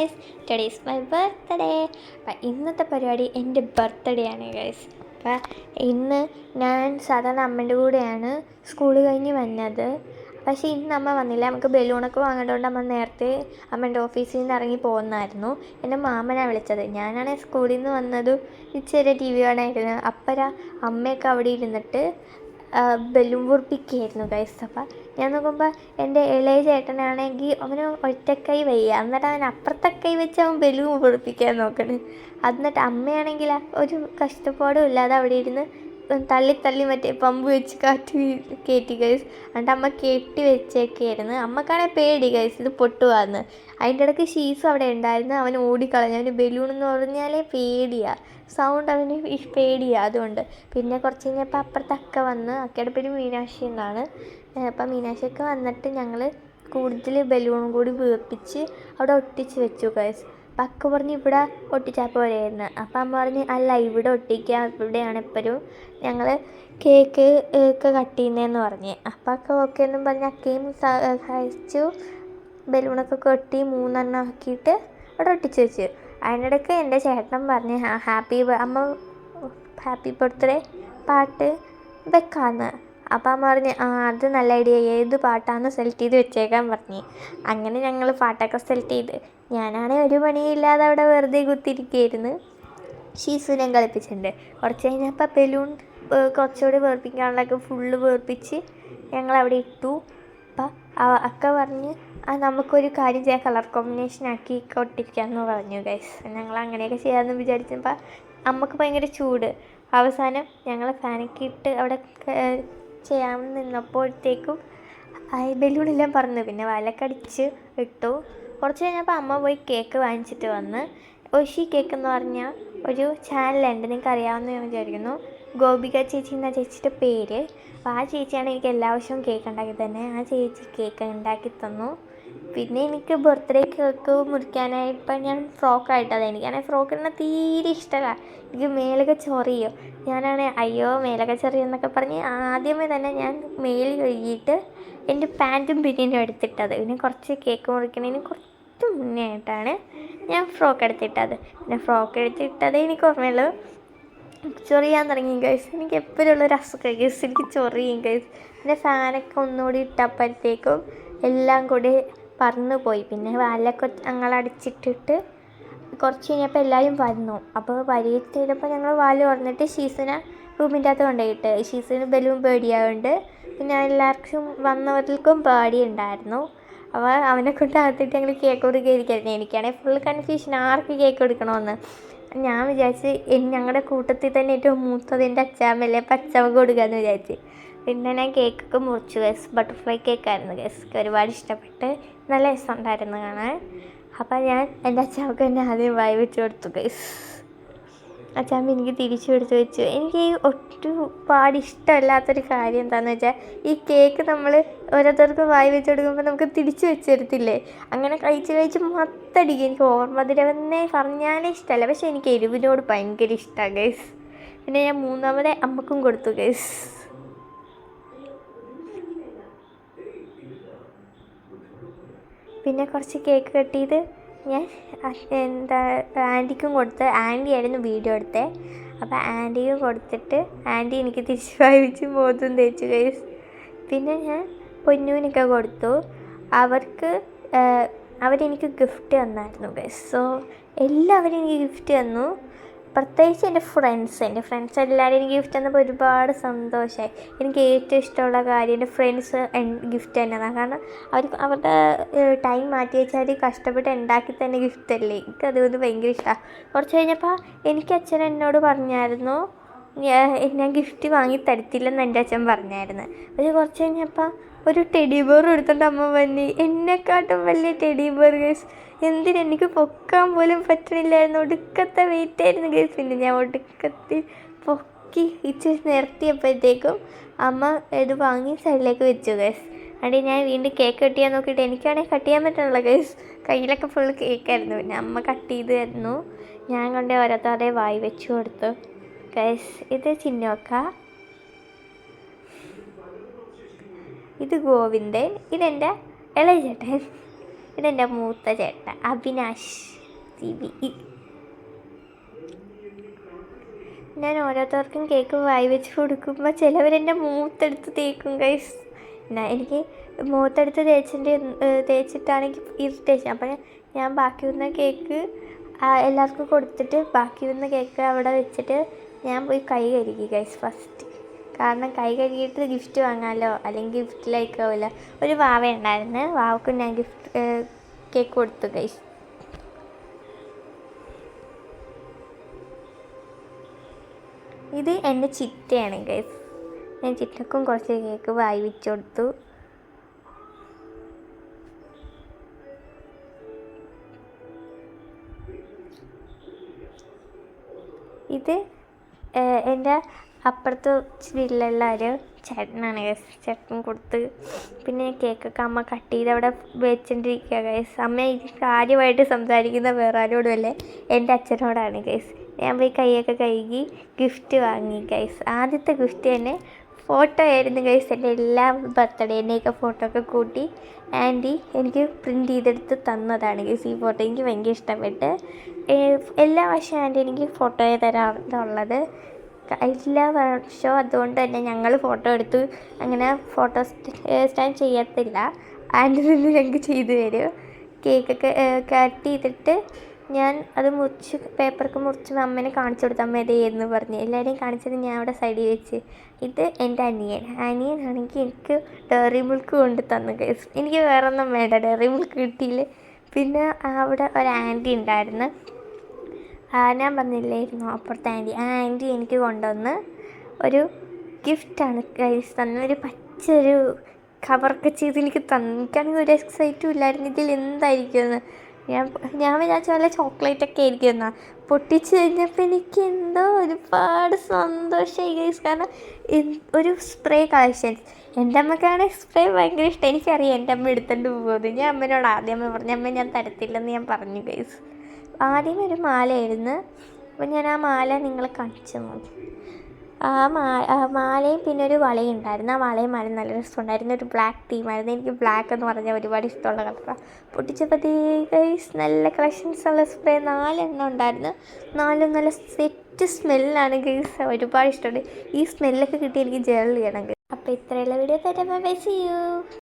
Guys today is my birthday അപ്പം ഇന്നത്തെ പരിപാടി എന്റെ ബർത്ത്ഡേ ആണ് ഗൈസ് അപ്പം ഇന്ന് ഞാൻ സാധാരണ അമ്മേന്റെ കൂടെയാണ് സ്കൂൾ കഴിഞ്ഞ് വന്നത്. പക്ഷേ ഇന്ന് അമ്മ വന്നില്ല. നമുക്ക് ബലൂണൊക്കെ വാങ്ങേണ്ടതുകൊണ്ട് അമ്മ നേരത്തെ അമ്മേന്റെ ഓഫീസിൽ നിന്ന് ഇറങ്ങി പോകുന്നായിരുന്നു എന്റെ മാമനാണ് വിളിച്ചത്. ഞാനാണെങ്കിൽ സ്കൂളിൽ നിന്ന് വന്നത് ഇച്ചിരി ടി വി കാണായിരുന്നു അപ്പരാ അമ്മയൊക്കെ അവിടെ ഇരുന്നിട്ട് ബലൂൺ പൊറിപ്പിക്കുകയായിരുന്നു ഗൈസ് അപ്പം ഞാൻ നോക്കുമ്പോൾ എന്റെ ഇളയ ചേട്ടനാണെങ്കിൽ അവന് ഒറ്റക്കൈ വയ്യ. എന്നിട്ട് അവൻ അപ്പുറത്തെ കൈ വെച്ച് അവൻ ബലൂൺ പൊറിപ്പിക്കാൻ നോക്കണ്. എന്നിട്ട് അമ്മയാണെങ്കിൽ ഒരു കഷ്ടപ്പാടും ഇല്ലാതെ അവിടെ ഇരുന്ന് തള്ളി തള്ളി മറ്റേ പമ്പ് വെച്ച് കാറ്റ് കയറ്റി ഗൈസ് എന്നിട്ട് അമ്മ കെട്ടി വെച്ചേക്കായിരുന്നു. അമ്മക്കാണെങ്കിൽ പേടി ഗൈസ് ഇത് പൊട്ടുവാന്ന്. അതിന്റെ ഇടയ്ക്ക് ഷീസും അവിടെ ഉണ്ടായിരുന്നു. അവൻ ഓടിക്കളഞ്ഞു. അവന് ബലൂൺ എന്ന് പറഞ്ഞാലേ പേടിയാ. സൗണ്ട് അവന് പേടിയാ അതുകൊണ്ട്. പിന്നെ കുറച്ച് കഴിഞ്ഞപ്പോൾ അപ്പുറത്ത് വന്ന് അക്കയുടെ പേര് മീനാക്ഷി എന്നാണ്. അപ്പം മീനാക്ഷിയൊക്കെ വന്നിട്ട് ഞങ്ങൾ കൂടുതൽ ബലൂൺ കൂടി വീർപ്പിച്ച് അവിടെ ഒട്ടിച്ച് വെച്ചു ഗൈസ് അപ്പം അക്ക പറഞ്ഞ് ഇവിടെ ഒട്ടിച്ചാൽ പോരെയെന്ന് അപ്പം അമ്മ പറഞ്ഞ് അല്ല ഇവിടെ ഒട്ടിക്കുക ഇവിടെയാണ് എപ്പോഴും ഞങ്ങൾ കേക്ക് ഒക്കെ കട്ട് ചെയ്യുന്നതെന്ന് പറഞ്ഞ്. അപ്പം അക്ക ഓക്കെ എന്നും പറഞ്ഞ് അക്കയും സഹായിച്ചു. ബലൂണൊക്കെ കെട്ടി മൂന്നെണ്ണം ആക്കിയിട്ട് അവിടെ ഒട്ടിച്ച് വെച്ചു. അതിനിടയ്ക്ക് എന്റെ ചേട്ടൻ പറഞ്ഞ് ഹാപ്പി അമ്മ ഹാപ്പി ബർത്ത്ഡേ പാട്ട് വെക്കാമെന്ന് അപ്പം പറഞ്ഞ് ആ അത് നല്ല ഐഡിയ. ഏത് പാട്ടാന്ന് സെലക്ട് ചെയ്ത് വെച്ചേക്കാൻ പറഞ്ഞ്. അങ്ങനെ ഞങ്ങൾ പാട്ടൊക്കെ സെലക്ട് ചെയ്ത്. ഞാനാണെങ്കിൽ ഒരു പണിയില്ലാതെ അവിടെ വെറുതെ കുത്തിരിക്കുകയായിരുന്നു ഷീസുവിനെയും കളിപ്പിച്ചിട്ടുണ്ട്. കുറച്ച് കഴിഞ്ഞപ്പോൾ ബലൂൺ കുറച്ചുകൂടി വേർപ്പിക്കാനുള്ളതൊക്കെ ഫുള്ള് വേർപ്പിച്ച് ഞങ്ങൾ അവിടെ ഇട്ടു. അപ്പം അക്ക പറഞ്ഞ് ആ നമുക്കൊരു കാര്യം ചെയ്യാം. കളർ കോമ്പിനേഷൻ ആക്കി കൊട്ടിരിക്കാമെന്ന് പറഞ്ഞു ഗൈസ് ഞങ്ങൾ അങ്ങനെയൊക്കെ ചെയ്യാമെന്ന് വിചാരിച്ചപ്പോൾ നമുക്ക് ഭയങ്കര ചൂട്. അവസാനം ഞങ്ങൾ ഫാനൊക്കെ ഇട്ട് അവിടെ ചെയ്യാമെന്ന് നിന്നപ്പോഴത്തേക്കും ബലൂണെല്ലാം പറഞ്ഞു പിന്നെ വലക്കടിച്ച് ഇട്ടു. കുറച്ച് കഴിഞ്ഞപ്പോൾ അമ്മ പോയി കേക്ക് വാങ്ങിച്ചിട്ട് വന്ന് ഒഷി കേക്ക് എന്ന് പറഞ്ഞാൽ ഒരു ചാനലുണ്ട് നിങ്ങൾക്ക് അറിയാമെന്ന് ഞാൻ വിചാരിക്കുന്നു. ഗോപിക ചേച്ചി എന്ന ചേച്ചിയുടെ പേര്. അപ്പോൾ ആ ചേച്ചിയാണ് എനിക്ക് എല്ലാ വർഷവും കേക്ക് ഉണ്ടാക്കി തന്നെ ആ ചേച്ചി കേക്ക് ഉണ്ടാക്കി തന്നു. പിന്നെ എനിക്ക് ബർത്ത്ഡേ കേക്ക് മുറിക്കാനായിട്ട് ഞാൻ ഫ്രോക്കായിട്ടത് എനിക്കാണെങ്കിൽ ഫ്രോക്ക് ഇടുന്ന തീരെ ഇഷ്ടമല്ല എനിക്ക് മേലൊക്കെ ചൊറിയോ ഞാനാണെങ്കിൽ അയ്യോ മേലൊക്കെ ചൊറിയെന്നൊക്കെ പറഞ്ഞ് ആദ്യമേ തന്നെ ഞാൻ മേൽ കഴുകിയിട്ട് എന്റെ പാന്റും ബിരിയാണിയും എടുത്തിട്ടത്. പിന്നെ കുറച്ച് കേക്ക് മുറിക്കണതിന് കുറച്ച് മുന്നേ ആയിട്ടാണ് ഞാൻ ഫ്രോക്ക് എടുത്തിട്ടത്. പിന്നെ ഫ്രോക്ക് എടുത്തിട്ടത് എനിക്ക് ഓർമ്മയുള്ളൂ. ചൊറിയാൻ തുടങ്ങി ഗൈസ് എനിക്ക് എപ്പോഴും ഉള്ളൊരു അസുഖം ഗൈസ് എനിക്ക് ചൊറിയും ഗൈസ് പിന്നെ ഫാനൊക്കെ ഒന്നുകൂടി ഇട്ടപ്പോഴത്തേക്കും എല്ലാം കൂടി പറന്നു പോയി. പിന്നെ വാലിലൊക്കെ ഞങ്ങൾ അടിച്ചിട്ടിട്ട് കുറച്ച് കഴിഞ്ഞപ്പോൾ എല്ലാവരും വന്നു. അപ്പോൾ ചെയ്തപ്പോൾ ഞങ്ങൾ വാൽ തുറന്നിട്ട് ഷീസിനെ റൂമിന്റെ അകത്ത് കൊണ്ടുപോയിട്ട്. ഷീസിന് ബലൂൺ പേടിയായതുകൊണ്ട് പിന്നെ എല്ലാവർക്കും വന്നവർക്കും പേടിയുണ്ടായിരുന്നു. അപ്പോൾ അവനെ കൊണ്ട് അകത്തിട്ട് ഞങ്ങൾ കേക്ക് കൊടുക്കുകയായിരിക്കായിരുന്നു. എനിക്കാണെങ്കിൽ ഫുൾ കൺഫ്യൂഷൻ ആർക്ക് കേക്ക് കൊടുക്കണമെന്ന് ഞാൻ വിചാരിച്ച് ഞങ്ങളുടെ കൂട്ടത്തിൽ തന്നെ ഏറ്റവും മൂത്തത് എന്റെ അച്ചാമ്മല്ലേ അപ്പം അച്ചാമ്മ കൊടുക്കാമെന്ന് വിചാരിച്ച്. പിന്നെ ഞാൻ കേക്കൊക്കെ മുറിച്ചു. ഗസ് ബട്ടർഫ്ലൈ കേക്കായിരുന്നു ഗസ് ഒരുപാട് ഇഷ്ടപ്പെട്ട് നല്ല രസമുണ്ടായിരുന്നു കാണാൻ. അപ്പം ഞാൻ എന്റെ അച്ഛാമ്മക്ക് എന്നെ ആദ്യം വായി വെച്ച് കൊടുത്തു ഗൈസ് അച്ഛാമ്മ എനിക്ക് തിരിച്ചു കൊടുത്തു വെച്ചു. എനിക്ക് ഈ ഒരുപാട് ഇഷ്ടമല്ലാത്തൊരു കാര്യം എന്താണെന്ന് വെച്ചാൽ ഈ കേക്ക് നമ്മൾ ഓരോരുത്തർക്ക് വായി വെച്ച് കൊടുക്കുമ്പോൾ നമുക്ക് തിരിച്ചു വെച്ച് തരത്തില്ലേ? അങ്ങനെ കഴിച്ച് കഴിച്ച് മൊത്തടിക്കും. എനിക്ക് ഓർമ്മതിരവെന്നേ പറഞ്ഞാലേ ഇഷ്ടമല്ല. പക്ഷേ എനിക്ക് എരിവിനോട് ഭയങ്കര ഇഷ്ടമാണ് ഗൈസ് പിന്നെ ഞാൻ മൂന്നാമതേ അമ്മക്കും കൊടുത്തു ഗൈസ് പിന്നെ കുറച്ച് കേക്ക് കട്ട് ചെയ്ത് ഞാൻ എന്താ ആന്റിക്കും കൊടുത്ത് ആന്റി ആയിരുന്നു വീഡിയോ എടുത്തത് അപ്പോൾ ആന്റിക്കും കൊടുത്തിട്ട് ആന്റി എനിക്ക് തിരിച്ച് വായിച്ച് മുഖത്തും തേച്ചു ഗൈസ് പിന്നെ ഞാൻ പൊന്നൂനൊക്കെ കൊടുത്തു. അവർക്ക് അവരെനിക്ക് ഗിഫ്റ്റ് തന്നായിരുന്നു ഗൈസ് സോ എല്ലാവരും എനിക്ക് ഗിഫ്റ്റ് തന്നു. പ്രത്യേകിച്ച് എന്റെ ഫ്രണ്ട്സ് എന്റെ ഫ്രണ്ട്സ് എല്ലാവരും എനിക്ക് ഗിഫ്റ്റ് തന്നപ്പോൾ ഒരുപാട് സന്തോഷമായി എനിക്ക് ഏറ്റവും ഇഷ്ടമുള്ള കാര്യം എന്റെ ഫ്രണ്ട്സ് ഗിഫ്റ്റ് തന്നതാണ്. കാരണം അവർ അവരുടെ ടൈം മാറ്റി വെച്ചാൽ കഷ്ടപ്പെട്ട് ഉണ്ടാക്കി തന്നെ ഗിഫ്റ്റ് അല്ലേ? എനിക്ക് അതുകൊണ്ട് ഭയങ്കര ഇഷ്ടമാണ് കുറച്ച് കഴിഞ്ഞപ്പോൾ എനിക്ക് അച്ഛൻ എന്നോട് പറഞ്ഞായിരുന്നു ഞാൻ ഗിഫ്റ്റ് വാങ്ങി തരത്തില്ലെന്ന് എന്റെ അച്ഛൻ പറഞ്ഞായിരുന്നു. പക്ഷേ കുറച്ച് കഴിഞ്ഞപ്പോൾ ഒരു ടെഡി ബെയർ എടുത്തോണ്ട് അമ്മ വന്നി എന്നെക്കാട്ടും വലിയ ടെഡി ബെയർ ഗേസ് എന്തിന് എനിക്ക് പൊക്കാൻ പോലും പറ്റണില്ലായിരുന്നു. ഒടുക്കത്തെ വെയിറ്റ് ആയിരുന്നു ഗേസ് പിന്നെ ഞാൻ ഒടുക്കത്തിൽ പൊക്കി ഇച്ചിരി നിർത്തിയപ്പോഴത്തേക്കും അമ്മ ഇത് വാങ്ങി സൈഡിലേക്ക് വെച്ചു ഗേസ് അതുകൊണ്ട് ഞാൻ വീണ്ടും കേക്ക് കട്ട് ചെയ്യാൻ നോക്കിയിട്ട് എനിക്കാണെങ്കിൽ കട്ട് ചെയ്യാൻ പറ്റണല്ലോ ഗേസ് കയ്യിലൊക്കെ ഫുൾ കേക്കായിരുന്നു പിന്നെ അമ്മ കട്ട് ചെയ്ത് തരുന്നു ഞാൻ കൊണ്ടേ ഓരോരുത്തരുടെ വായി വെച്ചു കൊടുത്തു. ഗൈസ് ഇത് ചിന്നോക്ക. ഇത് ഗോവിന്ദൻ. ഇതെന്റെ ഇളയ ചേട്ടൻ ഇതെന്റെ മൂത്ത ചേട്ടൻ അവിനാശ് വി. ഞാൻ ഓരോരുത്തർക്കും കേക്ക് വായി വെച്ച് കൊടുക്കുമ്പോൾ ചിലവരെന്റെ മൂത്തെടുത്ത് തേക്കും ഗൈസ് എനിക്ക് മൂത്തെടുത്ത് തേച്ചിന്റെ തേച്ചിട്ടാണെങ്കിൽ ഇറിറ്റേഷൻ അപ്പോൾ ഞാൻ ബാക്കി വന്ന കേക്ക് എല്ലാവർക്കും കൊടുത്തിട്ട് ബാക്കി വന്ന കേക്ക് അവിടെ വെച്ചിട്ട് ഞാൻ പോയി കൈ കഴുകി ഗൈസ് ഫസ്റ്റ് കാരണം കൈ കഴുകിയിട്ട് ഗിഫ്റ്റ് വാങ്ങാമല്ലോ അല്ലെങ്കിൽ ഗിഫ്റ്റിലേക്കാവില്ല ഒരു വാവ ഉണ്ടായിരുന്നു. വാവക്ക് ഞാൻ ഗിഫ്റ്റ് കേക്ക് കൊടുത്തു ഗൈസ് ഇത് എന്റെ ചിറ്റയാണ് ഗൈസ് ഞാൻ ചിറ്റക്കും കുറച്ച് കേക്ക് വായി വെച്ച് കൊടുത്തു. ഇത് എന്റെ അപ്പുറത്ത് വീട്ടിലുള്ള ഒരു ചേട്ടനാണ് ഗൈസ് ചേട്ടൻ കൊടുത്ത് പിന്നെ കേക്കൊക്കെ അമ്മ കട്ട് ചെയ്ത് അവിടെ വെച്ചിട്ടിരിക്കുക ഗൈസ് അമ്മ കാര്യമായിട്ട് സംസാരിക്കുന്ന വേറെ ആരോടും അല്ലേ എന്റെ അച്ഛനോടാണ് ഗൈസ് ഞാൻ പോയി കൈയൊക്കെ കഴുകി ഗിഫ്റ്റ് വാങ്ങി ഗൈസ് ആദ്യത്തെ ഗിഫ്റ്റ് തന്നെ ഫോട്ടോ ആയിരുന്നു ഗൈസ് എന്റെ എല്ലാ ബർത്ത്ഡേന്റെയൊക്കെ ഫോട്ടോ ഒക്കെ കൂട്ടി. ആന്റി എനിക്ക് പ്രിന്റ് ചെയ്തെടുത്ത് തന്നതാണ് ഗൈസ് ഈ ഫോട്ടോ എനിക്ക് ഭയങ്കര ഇഷ്ടപ്പെട്ട്. എല്ലാ വർഷവും ആന്റി എനിക്ക് ഫോട്ടോ തരാറുള്ളത്. എല്ലാ വർഷവും അതുകൊണ്ട് തന്നെ ഞങ്ങൾ ഫോട്ടോ എടുത്തു. അങ്ങനെ ഫോട്ടോ സ്റ്റാൻഡ് ചെയ്യത്തില്ല. ആന്റി നിന്ന് ഞങ്ങൾക്ക് ചെയ്തു തരും. കേക്കൊക്കെ കട്ട് ചെയ്തിട്ട് ഞാൻ അത് മുറിച്ച് പേപ്പറൊക്കെ മുറിച്ച് അമ്മേനെ കാണിച്ചു കൊടുത്തു. അമ്മ ഇതേന്ന് പറഞ്ഞ്. എല്ലാവരെയും കാണിച്ചത് ഞാൻ അവിടെ സൈഡിൽ വെച്ച്. ഇത് എന്റെ അനിയൻ. അനിയൻ അനിയനാണെങ്കിൽ എനിക്ക് ഡയറി മിൽക്ക് കൊണ്ട് തന്നു കേസ് എനിക്ക് വേറെ ഒന്നും വേണ്ട. ഡയറി മിൽക്ക് കിട്ടിയില്ല. പിന്നെ അവിടെ ഒരു ആന്റി ഉണ്ടായിരുന്നു. ഞാൻ പറഞ്ഞില്ലായിരുന്നു അപ്പുറത്തെ ആന്റി ആ ആന്റി എനിക്ക് കൊണ്ടുവന്ന് ഒരു ഗിഫ്റ്റാണ് ഗൈസ് തന്ന ഒരു പച്ച ഒരു കവറൊക്കെ ചെയ്ത് എനിക്ക് തന്നു. എനിക്കാണെങ്കിൽ ഒരു എക്സൈറ്റും ഇല്ലായിരുന്നു ഇതിൽ എന്തായിരിക്കുമെന്ന്. ഞാൻ ഞാൻ വിചാരിച്ച വല്ല ചോക്ലേറ്റ് ഒക്കെ ആയിരിക്കും എന്നാൽ പൊട്ടിച്ച് കഴിഞ്ഞപ്പോൾ എനിക്ക് എന്തോ ഒരുപാട് സന്തോഷമായി ഗൈസ് കാരണം ഒരു സ്പ്രേ കളക്ഷൻസ് എന്റെ അമ്മക്കാണ് സ്പ്രേ ഭയങ്കര ഇഷ്ടം. എനിക്കറിയാം എന്റെ അമ്മ എടുത്തുകൊണ്ട് പോകുന്നത് ഞാൻ അമ്മനോട് ആദ്യം അമ്മ പറഞ്ഞു അമ്മ ഞാൻ തരത്തില്ലെന്ന് ഞാൻ പറഞ്ഞു ഗൈസ് ആദ്യം ഒരു മാലയായിരുന്നു. അപ്പം ഞാൻ ആ മാല നിങ്ങളെ കാണിച്ചു മാ ആ മാലയും പിന്നെ ഒരു വളയും ഉണ്ടായിരുന്നു. ആ വളയും മാലയും നല്ല രസമുണ്ടായിരുന്നു. ഒരു ബ്ലാക്ക് തീമായിരുന്നു എനിക്ക് ബ്ലാക്ക് എന്ന് പറഞ്ഞാൽ ഒരുപാട് ഇഷ്ടമുള്ള കളറാണ് പൊട്ടിച്ചപ്പോഴത്തേക്ക് നല്ല കളക്ഷൻസ് ഉള്ള സ്പ്രേ നാലെണ്ണം ഉണ്ടായിരുന്നു. നാലും നല്ല സെറ്റ് സ്മെല്ലാണ് ഗൈസ് ഒരുപാട് ഇഷ്ടമുണ്ട്. ഈ സ്മെല്ലൊക്കെ കിട്ടി എനിക്ക് ജേർണൽ ചെയ്യണം അപ്പോൾ ഇത്രയുള്ള വീഡിയോ തരാം ബൈ സി യു